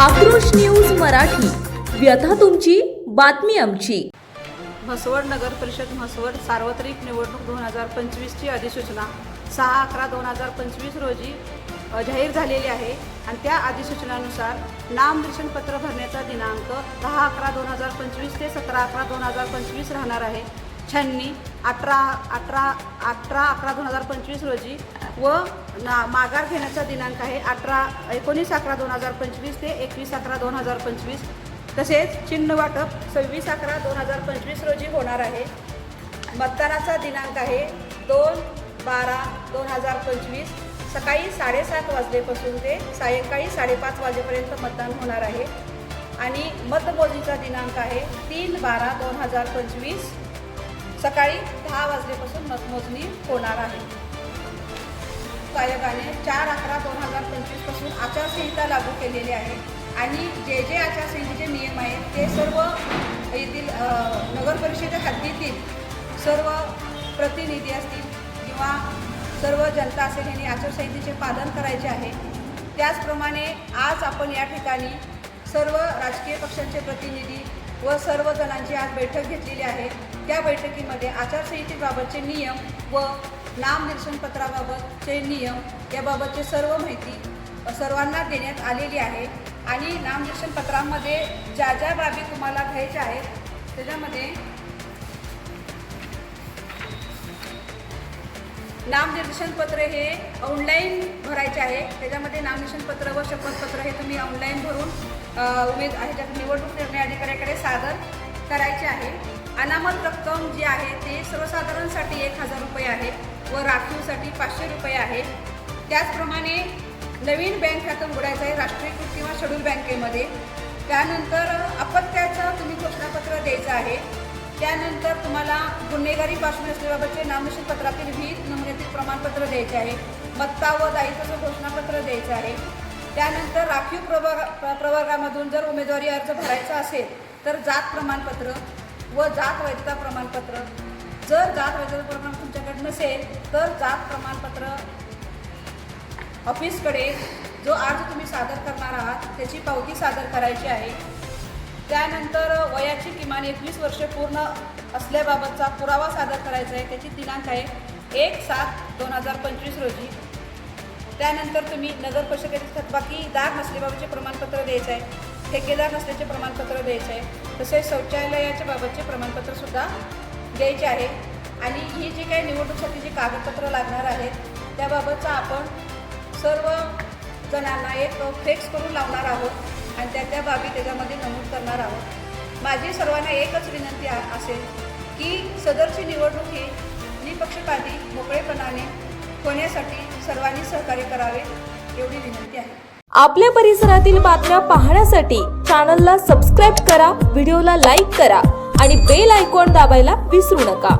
आक्रोश न्यूज मराठी. व्यथा तुमची बातमी आमची. म्हसवड नगर परिषद म्हसवड सार्वत्रिक निवडणूक दोन हजार पंचवीसची अधिसूचना. सहा अकरा दोन हजार पंचवीस रोजी जाहीर झालेली आहे आणि त्या अधिसूचनानुसार नाम पत्र भरण्याचा दिनांक दहा अकरा दोन हजार पंचवीस ते सतरा अकरा दोन हजार पंचवीस राहणार आहे. शहाण्णी अठरा अठरा अठरा अकरा दोन हजार पंचवीस रोजी व ना माघार घेण्याचा दिनांक आहे अठरा एकोणीस अकरा दोन हजार पंचवीस ते एकवीस अकरा दोन हजार पंचवीस. तसेच चिन्ह वाटप सव्वीस अकरा दोन हजार पंचवीस रोजी होणार आहे. मतदानाचा दिनांक आहे दोन बारा दोन हजार पंचवीस. सकाळी साडेसात वाजलेपासून ते सायंकाळी साडेपाच वाजेपर्यंत मतदान होणार आहे. आणि मतमोजणीचा दिनांक आहे तीन बारा दोन हजार पंचवीस. सकाळी दहा वाजल्यापासून मतमोजणी होणार आहे. आयोगाने चार अकरा दोन हजार पंचवीसपासून आचारसंहिता लागू केलेली आहे. आणि जे जे आचारसंहितेचे नियम आहेत ते सर्व येथील नगर परिषद हद्दीतील सर्व प्रतिनिधी असतील किंवा सर्व जनता असेल यांनी आचारसंहितेचे पालन करायचे आहे. त्याचप्रमाणे आज आपण या ठिकाणी सर्व राजकीय पक्षांचे प्रतिनिधी व सर्व जणांची आज बैठक घेतलेली आहे. त्या बैठकीमध्ये आचारसंहितेबाबतचे नियम व नामनिर्देशन पत्राबाबतचे नियम याबाबतचे सर्व माहिती सर्वांना देण्यात आलेली आहे. आणि नामनिर्देशन पत्रामध्ये ज्या ज्या बाबी तुम्हाला घ्यायच्या आहेत त्याच्यामध्ये नामनिर्देशन पत्र हे ऑनलाईन भरायचे आहे. त्याच्यामध्ये नामनिर्देशन पत्र व शपथपत्र हे तुम्ही ऑनलाईन भरून उमेद ह्याच्यात निवडणूक निर्णय अधिकाऱ्याकडे सादर करायचे आहे. अनामत रक्कम जी आहे ते सर्वसाधारणसाठी एक हजार रुपये आहे व राखीवसाठी पाचशे रुपये आहे. त्याचप्रमाणे नवीन बँक खातं उघडायचं आहे राष्ट्रीयकृत किंवा शेड्यूल बँकेमध्ये. त्यानंतर अपत्याचं तुम्ही घोषणापत्र द्यायचं आहे. त्यानंतर तुम्हाला गुन्हेगारी पासून असल्याबाबतचे नामनिर्देशन पत्रातील विहित नमुन्यातील प्रमाणपत्र द्यायचे आहे. मत्ता व दायित्वाचं घोषणापत्र द्यायचं आहे. त्यानंतर राखीव प्रभाग प्रवर्गामधून जर उमेदवारी अर्ज भरायचा असेल तर जात प्रमाणपत्र व जात वैधता प्रमाणपत्र. जर जात वैधता प्रमाणपत्र तुमच्याकडे नसेल तर जात प्रमाणपत्र ऑफिसकडे जो अर्ज तुम्ही सादर करणार आहात त्याची पावती सादर करायची आहे. त्यानंतर वयाची किमान एकवीस वर्षे पूर्ण असल्याबाबतचा पुरावा सादर करायचा आहे. त्याची दिनांक आहे एक सात दोन हजार पंचवीस रोजी. त्यानंतर तुम्ही नगर परिषदेचे थकबाकीदार नसल्याबाबतचे प्रमाणपत्र द्यायचं आहे. ठेकेदार नसल्याचे प्रमाणपत्र द्यायचं आहे. तसेच शौचालयाच्या बाबतचे प्रमाणपत्रसुद्धा द्यायचे आहे. आणि ही जी काही निवडणुकीसाठी जी कागदपत्रं लागणार आहेत त्याबाबतचा आपण सर्व जणांना एक फ्लेक्स करून लावणार आहोत. आणि त्या त्या बाबी त्याच्यामध्ये नमूद करणार आहोत. माझी सर्वांना एकच विनंती असेल की सदरची निवडणूक ही निपक्षपाती मोकळेपणाने होण्यासाठी सर्वांनी सहकार्य करावे एवढी विनंती आहे. आपल्या परिसरातील बातम्या पाहण्यासाठी चॅनलला सबस्क्राईब करा व्हिडिओला लाईक करा आणि बेल आयकॉन दाबायला विसरू नका.